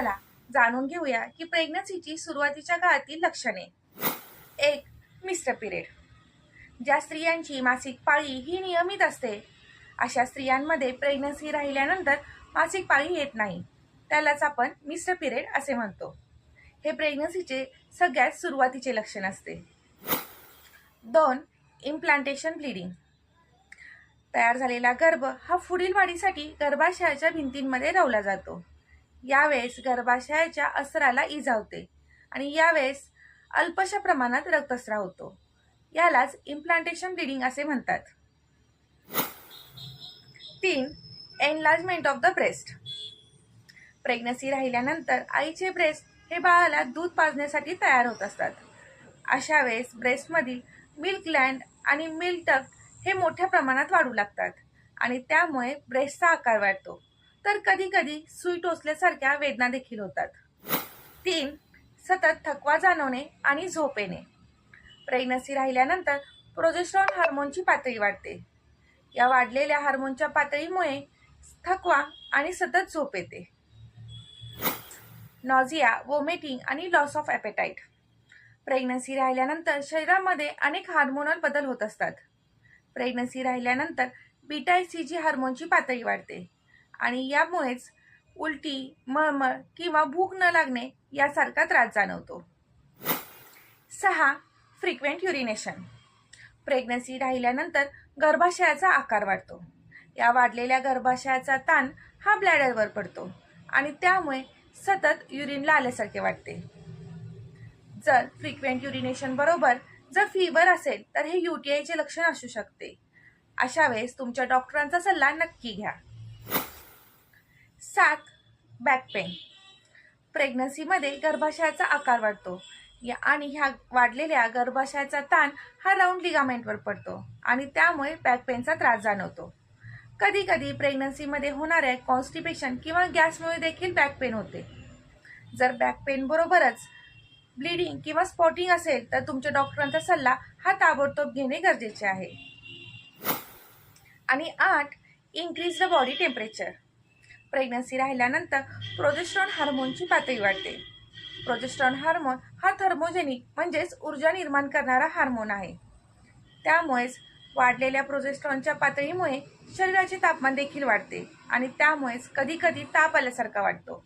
चला जाणून घेऊया की प्रेग्नन्सीची सुरुवातीच्या काळातील लक्षणे. एक मिस्टर पिरियड ज्या स्त्रियांची मासिक पाळी ही नियमित असते अशा स्त्रियांमध्ये प्रेग्नन्सी राहिल्यानंतर मासिक पाळी येत नाही. त्यालाच आपण मिस्टर पिरियड असे म्हणतो. हे प्रेग्नन्सीचे सगळ्यात सुरुवातीचे लक्षण असते. दोन इम्प्लांटेशन ब्लिडिंग तयार झालेला गर्भ हा पुढील वाढीसाठी गर्भाशयाच्या भिंतींमध्ये रवला जातो. यावेळेस गर्भाशयाच्या अस्त्राला इजावते आणि यावेळेस अल्पशा प्रमाणात रक्तस्राव होतो. यालाच इम्प्लांटेशन ब्लिडिंग असे म्हणतात. तीन enlargement of the breast pregnancy राहिल्यानंतर आईचे ब्रेस्ट हे बाळाला दूध पाजण्यासाठी तयार होत असतात. अशा वेळेस ब्रेस्टमधील मिल्क लँड आणि मिल्क टक हे मोठ्या प्रमाणात वाढू लागतात आणि त्यामुळे ब्रेस्टचा आकार वाढतो. तर कधी कधी सुई टोचल्यासारख्या वेदना देखील होतात. तीन सतत थकवा जाणवणे आणि झोप येणे. प्रेग्नन्सी राहिल्यानंतर प्रोजेस्ट्रॉन हार्मोनची पातळी वाढते. या वाढलेल्या हार्मोनच्या पातळीमुळे थकवा आणि सतत झोप येते. नॉझिया वोमिटिंग आणि लॉस ऑफ ॲपेटाईट प्रेग्नन्सी राहिल्यानंतर शरीरामध्ये अनेक हार्मोनल बदल होत असतात. प्रेग्नन्सी राहिल्यानंतर बीटाय सी जी हार्मोनची पातळी वाढते. आणि यामुळेच उलटी मळमळ किंवा भूक न लागणे यासारखा त्रास जाणवतो. सहा फ्रिक्वेंट युरिनेशन प्रेग्नन्सी राहिल्यानंतर गर्भाशयाचा आकार वाढतो. या वाढलेल्या गर्भाशयाचा ताण हा ब्लॅडरवर पडतो आणि त्यामुळे सतत युरिनला आल्यासारखे वाटते. जर फ्रिक्वेंट युरिनेशन बरोबर जर फीवर असेल तर हे यू टी आयचे लक्षण असू शकते. अशा वेळेस तुमच्या डॉक्टरांचा सल्ला नक्की घ्या. सात बॅक पेन प्रेग्नन्सीमध्ये गर्भाशयाचा आकार वाढतो. या आणि ह्या वाढलेल्या गर्भाशयाचा ताण हा राऊंड लिगामेंटवर पडतो आणि त्यामुळे बॅक पेनचा त्रास जाणवतो. कधी कधी प्रेग्नन्सीमध्ये होणाऱ्या कॉन्स्टिपेशन किंवा गॅसमुळे देखील बॅक पेन होते. जर बॅक पेन बरोबरच ब्लिडिंग किंवा स्पॉटिंग असेल तर तुमच्या डॉक्टरांचा सल्ला हा ताबडतोब घेणे गरजेचे आहे. आणि आठ increase the body temperature pregnancy राहिल्यानंतर प्रोजेस्ट्रॉन हार्मोनची पातळी वाढते. प्रोजेस्ट्रॉन हार्मोन हा थर्मोजेनिक म्हणजेच ऊर्जा निर्माण करणारा हार्मोन आहे. त्यामुळेच वाढलेल्या प्रोजेस्ट्रॉनच्या पातळीमुळे शरीराचे तापमान देखील वाढते आणि त्यामुळेच कधीकधी ताप आल्यासारखा वाटतो.